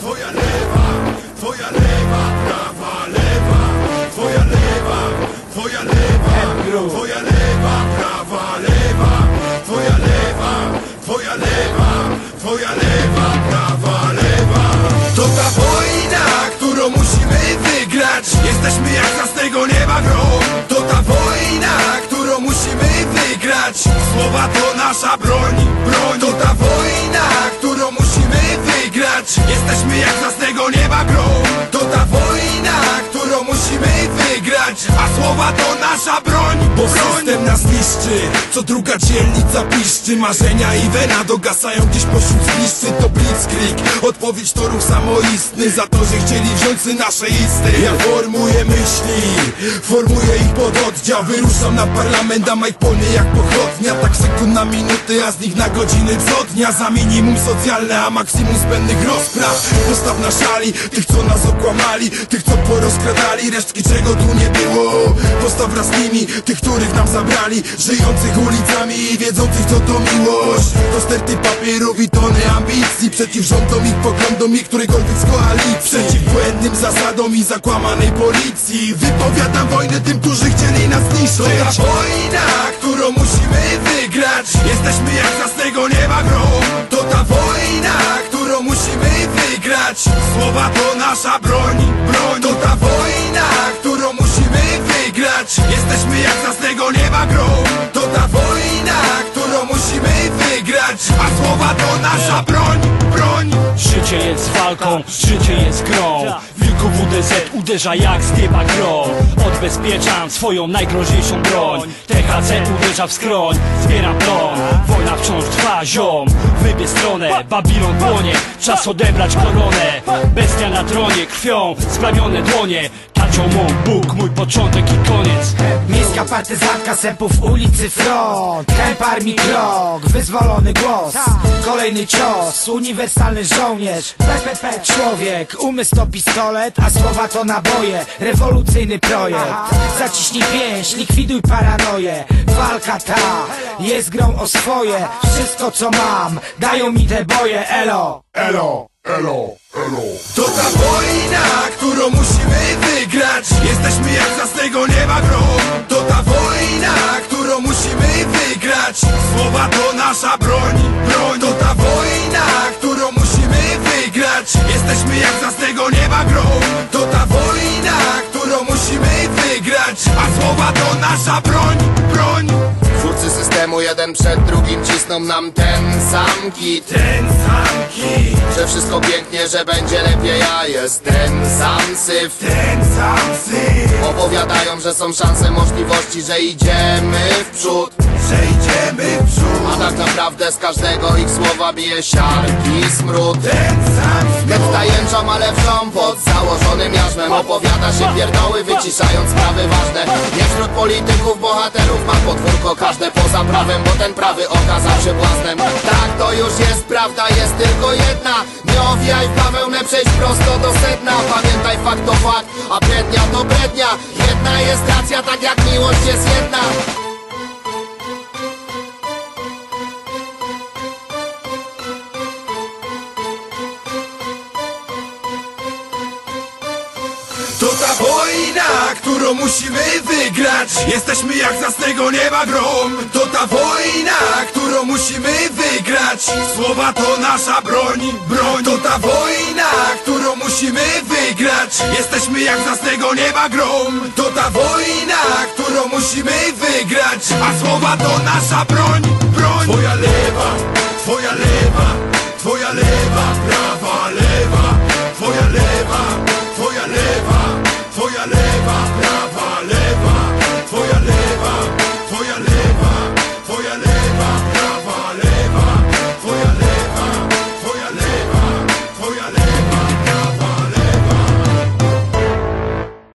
twoja lewa, twoja lewa, prawa, lewa, twoja lewa, twoja lewa, twoja lewa, prawa, lewa, twoja lewa, twoja lewa, twoja lewa, prawa, lewa. To ta wojna, którą musimy wygrać. Jesteśmy jak z tego nieba grom. To ta wojna, którą musimy wygrać. Słowa to nasza broń, wygrać. A słowa to nasza broń, bo system nas niszczy. Co druga dzielnica piszczy. Marzenia i wena dogasają gdzieś pośród zniszczy. To blitzkrieg, odpowiedź to ruch samoistny. Za to, że chcieli wziąć sy nasze isty. Ja formuję myśli, formuję ich pod oddział. Wyruszam na parlament, a Mike polnie jak pochodnia. Tak sekund na minuty, a z nich na godziny co dnia. Za minimum socjalne, a maksimum zbędnych rozpraw. Postaw na szali tych, co nas okłamali, tych, co porozkradali, resztki czego tu nie było. Postaw wraz z nimi tych, których nam zabrali, żyjących ulicami i wiedzących, co to miłość. To sterty papierów i tony ambicji, przeciw rządom i poglądom i którejkolwiek z koalicji. Przeciw błędnym zasadom i zakłamanej policji. Wypowiadam wojnę tym, którzy chcieli nas zniszczyć. To ta wojna, którą musimy wygrać. Jesteśmy jak z tego nieba grom. To ta wojna, którą musimy wygrać. Słowa to nasza broń, broń. To ta wojna, którą musimy wygrać. Jesteśmy jak z tego nieba grom. A słowa to nasza broń, broń. Życie jest walką, życie jest grą. Wilku WDZ uderza jak z nieba grom Odbezpieczam swoją najgroźniejszą broń. THC uderza w skroń, zbieram plon Wojna wciąż trwa, ziom. Wybie stronę, Babilon płonie. Czas odebrać koronę. Bestia na tronie, krwią splamione dłonie Bóg, mój początek i koniec. Miejska partyzantka sępów ulicy front. Kęp armii krok, wyzwolony głos. Kolejny cios, uniwersalny żołnierz. PPP człowiek, umysł to pistolet A słowa to naboje, rewolucyjny projekt. Zaciśnij pięść, likwiduj paranoję. Walka ta jest grą o swoje. Wszystko co mam, dają mi te boje, elo! Elo, elo, elo. To ta wojna, którą musimy wygrać. Jesteśmy jak z tego nieba grom. To ta wojna, którą musimy wygrać. Słowa to nasza broń, broń. To ta wojna, którą musimy wygrać. Jesteśmy jak z tego nieba grom. To ta wojna, którą musimy wygrać. A słowa to nasza broń, broń. Systemu jeden przed drugim cisną nam ten sam kit Ten sam kit, Że wszystko pięknie, że będzie lepiej, a jest ten sam syf. Ten sam syf. Opowiadają, że są szanse, możliwości, że idziemy w przód. Że idziemy w przód. A tak naprawdę z każdego ich słowa bije siarki smród. Ten sam Ten tajemczą, ale wrzą pod Opowiada się pierdoły, wyciszając sprawy ważne. Nie wśród polityków, bohaterów ma podwórko każde poza prawem Bo ten prawy okazał się błaznem Tak, to już jest prawda, jest tylko jedna. Nie owijaj w bawełnę, przejdź prosto do sedna. Pamiętaj fakt to fakt, a brednia to brednia. Jedna jest racja, tak jak miłość jest jedna wojna, którą musimy wygrać. Jesteśmy jak z tego nieba grom To ta wojna, którą musimy wygrać. Słowa to nasza broń, broń. To ta wojna, którą musimy wygrać. Jesteśmy jak z tego nieba grom To ta wojna, którą musimy wygrać. A słowa to nasza broń